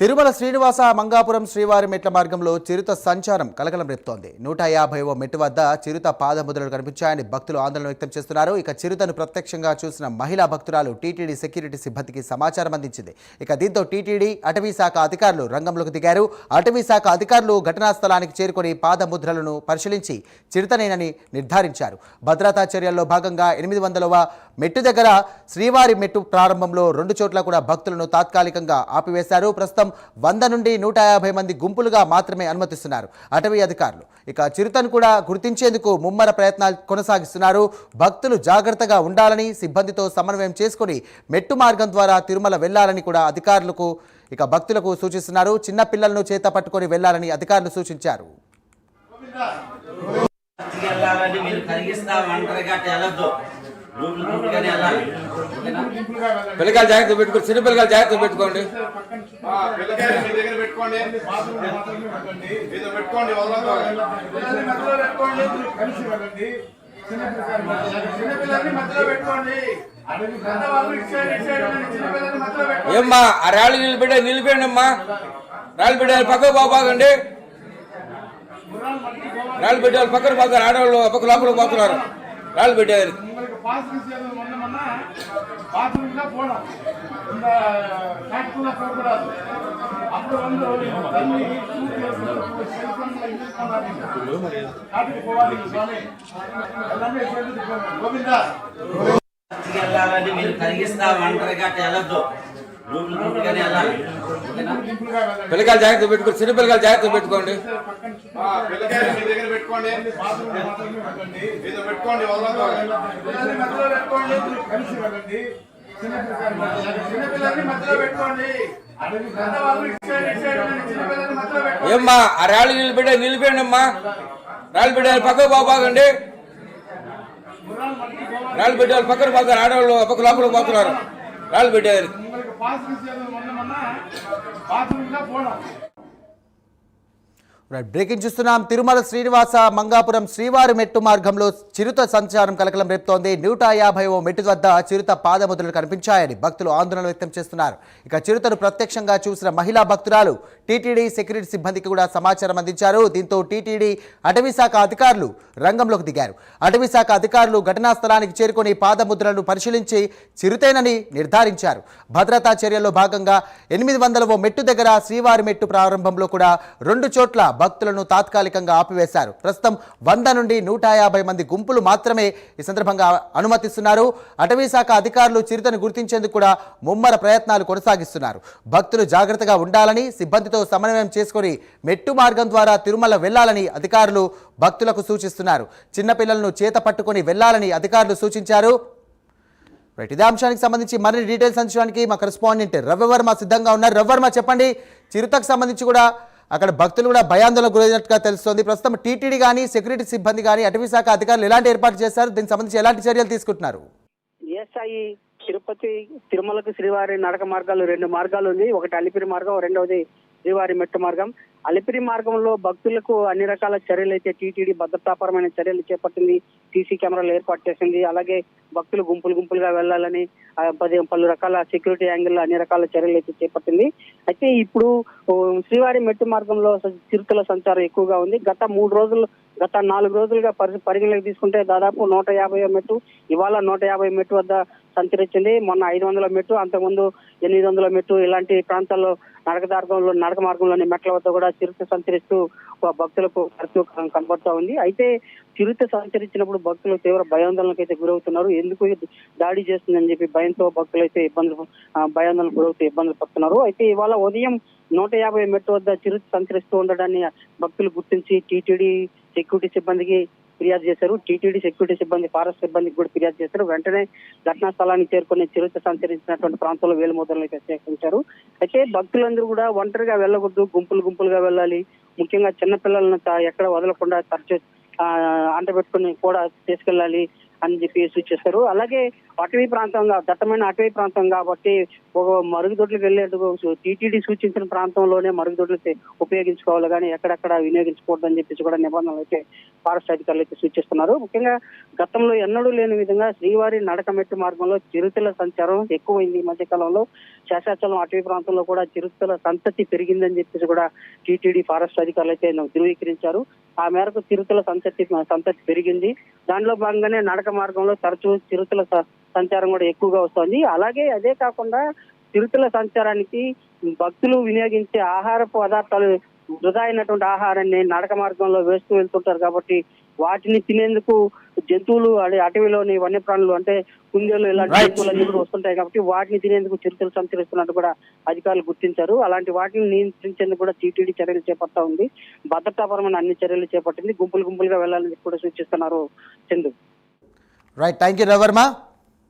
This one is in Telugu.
తిరుమల శ్రీనివాస మంగాపురం శ్రీవారి మెట్ల మార్గంలో చిరుత సంచారం కలకలం రేపుతోంది. నూట యాభైవ మెట్టు వద్ద చిరుత పాదముద్రలు కనిపించాయని భక్తులు ఆందోళన వ్యక్తం చేస్తున్నారు. ఇక చిరుతను ప్రత్యక్షంగా చూసిన మహిళా భక్తురాలు టీటీడీ సెక్యూరిటీ సిబ్బందికి సమాచారం అందించింది. ఇక దీంతో టీటీడీ అటవీ శాఖ అధికారులు రంగంలోకి దిగారు. అటవీ శాఖ అధికారులు ఘటనా స్థలానికి చేరుకొని పాదముద్రలను పరిశీలించి చిరుతనేనని నిర్ధారించారు. భద్రతా చర్యల్లో భాగంగా ఎనిమిది వందలవ మెట్టు దగ్గర శ్రీవారి మెట్టు ప్రారంభంలో రెండు చోట్ల కూడా భక్తులను తాత్కాలికంగా ఆపివేశారు. ప్రస్తుతం వంద నుండి నూట యాభై మంది గుంపులుగా మాత్రమే అనుమతిస్తున్నారు. అటవీ అధికారులు ఇక చిరుతను కూడా గుర్తించేందుకు ముమ్మర ప్రయత్నాలు కొనసాగిస్తున్నారు. భక్తులు జాగ్రత్తగా ఉండాలని సిబ్బందితో సమన్వయం చేసుకుని మెట్టు మార్గం ద్వారా తిరుమల వెళ్ళాలని కూడా అధికారులకు ఇక భక్తులకు సూచిస్తున్నారు. చిన్న పిల్లలను చేత పట్టుకొని వెళ్ళాలని అధికారులు సూచించారు. వెళ్ళాలని మీరు కరిగిస్తా ఒంటరిగా పిల్లకాయలు జాగ్రత్త పెట్టుకోండి చిన్న పిల్లకాయలు జాగ్రత్త పెట్టుకోండి. ఏమ్మా ఆ రాళ్ళు నిలబెట్టే నిలిపేయండి అమ్మా రాళ్ళు పెట్టాలి పక్కకు బాబాగండి రాళ్ళు పెట్టాలి పక్కన పోతారు. ఆడవాళ్ళు పక్క లోపల పోతున్నారు. రాళ్ళు పెట్టారు உங்களுக்கு பாஸ் விஷயம் வந்தோம்னா பாத்ரூம் தான் போகணும் இந்த ஃபேக்ட்ரில போகக்கூடாது அப்புறம் வந்து தண்ணி செல்போன்ல யூஸ் பண்ணாதீங்க காட்டுக்கு போகாதீங்க சுவாமி எல்லாமே சொல்லிட்டு போங்க கோவிந்தா వెళ్ళాలని మీరు కరిగిస్తా ఒంటరిగా అట్ట పిల్లకాయలు జాగ్రత్త పెట్టుకోండి చిన్న పిల్లకాయలు జాగ్రత్త పెట్టుకోండి. ఏమ్మా ఆ రాళ్ళు నిలబెట్టే నిలిపేయండి అమ్మా. రాళ్ళు పెట్టాలి పక్కకు బాబాగండి రాళ్ళు పెట్టాలి పక్కన పోతారు ఆడవాళ్ళు పక్క లోపల పోతున్నారు. கால் போயிட்டே இருக்கு బ్రేకింగ్ చూస్తున్నాం. తిరుమల శ్రీనివాస మంగాపురం శ్రీవారి మెట్టు మార్గంలో చిరుత సంచారం కలకలం రేపుతోంది. నూట యాభై ఓ మెట్టు వద్ద చిరుత పాదముద్రలు కనిపించాయని భక్తులు ఆందోళన వ్యక్తం చేస్తున్నారు. ఇక చిరుతను ప్రత్యక్షంగా చూసిన మహిళా భక్తురాలు టీటీడీ సెక్యూరిటీ సిబ్బందికి కూడా సమాచారం అందించారు. దీంతో టీటీడీ అటవీ శాఖ అధికారులు రంగంలోకి దిగారు. అటవీ శాఖ అధికారులు ఘటనా స్థలానికి చేరుకొని పాదముద్రలను పరిశీలించి చిరుతేనని నిర్ధారించారు. భద్రతా చర్యల్లో భాగంగా ఎనిమిది వందల ఓ మెట్టు దగ్గర శ్రీవారి మెట్టు ప్రారంభంలో కూడా రెండు చోట్ల భక్తులను తాత్కాలికంగా ఆపివేశారు. ప్రస్తుతం వంద నుండి నూట యాభై మంది గుంపులు మాత్రమే ఈ సందర్భంగా అనుమతిస్తున్నారు. అటవీ శాఖ అధికారులు చిరుతను గుర్తించేందుకు కూడా ముమ్మర ప్రయత్నాలు కొనసాగిస్తున్నారు. భక్తులు జాగ్రత్తగా ఉండాలని సిబ్బందితో సమన్వయం చేసుకొని మెట్టు మార్గం ద్వారా తిరుమల వెళ్ళాలని అధికారులు భక్తులకు సూచిస్తున్నారు. చిన్నపిల్లలను చేత పట్టుకొని వెళ్ళాలని అధికారులు సూచించారు. రైట్ ఇదే అంశానికి సంబంధించి మరిన్ని డీటెయిల్స్ అందించడానికి మా కరెస్పాండెంట్ రవివర్మ సిద్ధంగా ఉన్నారు. రవివర్మ చెప్పండి. చిరుతకు సంబంధించి కూడా అక్కడ భక్తులు కూడా భయాందోళన గురైనట్టుగా తెలుస్తోంది. ప్రస్తుతం టీటీడీ కానీ సెక్యూరిటీ సిబ్బంది కానీ అటవీ శాఖ అధికారులు ఎలాంటి ఏర్పాటు చేశారు? దీనికి సంబంధించి ఎలాంటి చర్యలు తీసుకుంటున్నారు? తిరుపతి తిరుమలకు శ్రీవారి నడక మార్గాలు రెండు మార్గాలు ఉంది ఒకటి అలిపిరి మార్గం రెండవది శ్రీవారి మెట్టు మార్గం. అలిపిరి మార్గంలో భక్తులకు అన్ని రకాల చర్యలు అయితే టీటీడీ భద్రతాపరమైన చర్యలు చేపట్టింది. సీసీ కెమెరాలు ఏర్పాటు చేసింది. అలాగే భక్తులు గుంపులు గుంపులుగా వెళ్ళాలని పది పలు రకాల సెక్యూరిటీ యాంగిల్ అన్ని రకాల చర్యలు అయితే చేపట్టింది. అయితే ఇప్పుడు శ్రీవారి మెట్టు మార్గంలో చిరుతల సంచారం ఎక్కువగా ఉంది. గత మూడు రోజులు గత నాలుగు రోజులుగా పరి పరిగణలోకి తీసుకుంటే దాదాపు నూట యాభై మెట్టు ఇవాళ నూట యాభై మెట్టు వద్ద సంచరించింది. మొన్న ఐదు వందల మెట్టు అంతకుముందు ఎనిమిది వందల మెట్టు ఇలాంటి ప్రాంతాల్లో నడక మార్గంలో నడక మార్గంలోని మెట్ల వద్ద కూడా చిరుత సంచరిస్తూ ఆ భక్తులకు తరచూ కనబడుతూ ఉంది. అయితే చిరుత సంచరించినప్పుడు భక్తులు తీవ్ర భయాందోళనకు అయితే గురవుతున్నారు. ఎందుకు దాడి చేస్తుందని చెప్పి భయంతో భక్తులు అయితే ఇబ్బందులు భయాందోళన భయాందోళనకు గురవుతూ ఇబ్బందులు పడుతున్నారు. అయితే ఇవాళ ఉదయం నూట యాభై మెట్టు వద్ద చిరుత సంచరిస్తూ ఉండడాన్ని భక్తులు గుర్తించి టీటీడీ సెక్యూరిటీ సిబ్బందికి ఫిర్యాదు చేశారు. టీటీడీ సెక్యూరిటీ సిబ్బంది ఫారెస్ట్ సిబ్బందికి కూడా ఫిర్యాదు చేశారు. వెంటనే ఘటనా స్థలానికి చేరుకుని చిరుత సంచరించినటువంటి ప్రాంతంలో వేలుమూతలను ప్రత్యేకించారు అయితే భక్తులందరూ కూడా ఒంటరిగా వెళ్ళకూడదు గుంపులు గుంపులుగా వెళ్ళాలి. ముఖ్యంగా చిన్నపిల్లలను తా- ఎక్కడ వదలకుండా తరచు ఆ, అంట పెట్టుకుని కూడా తీసుకెళ్ళాలి అని చెప్పి సూచిస్తారు అలాగే అటవీ ప్రాంతంగా దట్టమైన అటవీ ప్రాంతం కాబట్టి ఒక మరుగుదొడ్లకు వెళ్ళేందుకు టీటీడీ సూచించిన ప్రాంతంలోనే మరుగుదొడ్లు ఉపయోగించుకోవాలి కానీ ఎక్కడెక్కడ వినియోగించకూడదు అని చెప్పేసి కూడా నిబంధనలు అయితే ఫారెస్ట్ అధికారులు అయితే సూచిస్తున్నారు. ముఖ్యంగా గతంలో ఎన్నడూ లేని విధంగా శ్రీవారి నడకమెట్టు మార్గంలో చిరుతల సంచారం ఎక్కువైంది ఈ మధ్యకాలంలో. శేషాచలం అటవీ ప్రాంతంలో కూడా చిరుతల సంతతి పెరిగిందని చెప్పేసి కూడా టీటీడీ ఫారెస్ట్ అధికారులు అయితే ధృవీకరించారు. ఆ మేరకు చిరుతల సంతతి సంతతి పెరిగింది. దానిలో భాగంగానే నడక మార్గంలో తరచూ చిరుతల స- సంచారం కూడా ఎక్కువగా వస్తుంది. అలాగే అదే కాకుండా చిరుతల సంచారానికి భక్తులు వినియోగించే ఆహార పదార్థాలు వృధా అయినటువంటి ఆహారాన్ని నడక మార్గంలో వేస్తూ వెళ్తుంటారు కాబట్టి వాటిని తినేందుకు జంతువులు అటవీలోని వన్యప్రాణులు అంటే కుందేలు ఇలాంటి. జంతువులన్నీ కూడా వస్తుంటాయి కాబట్టి వాటిని తినేందుకు చిరుతలు సంచరిస్తున్నట్టు కూడా అధికారులు గుర్తించారు. అలాంటి వాటిని నియంత్రించేందుకు కూడా టీటీడీ చర్యలు చేపడతా ఉంది. భద్రతాపరమైన అన్ని చర్యలు చేపట్టింది. గుంపులు గుంపులుగా వెళ్ళాలని కూడా సూచిస్తున్నారు చందు. Right thank you రవర్మ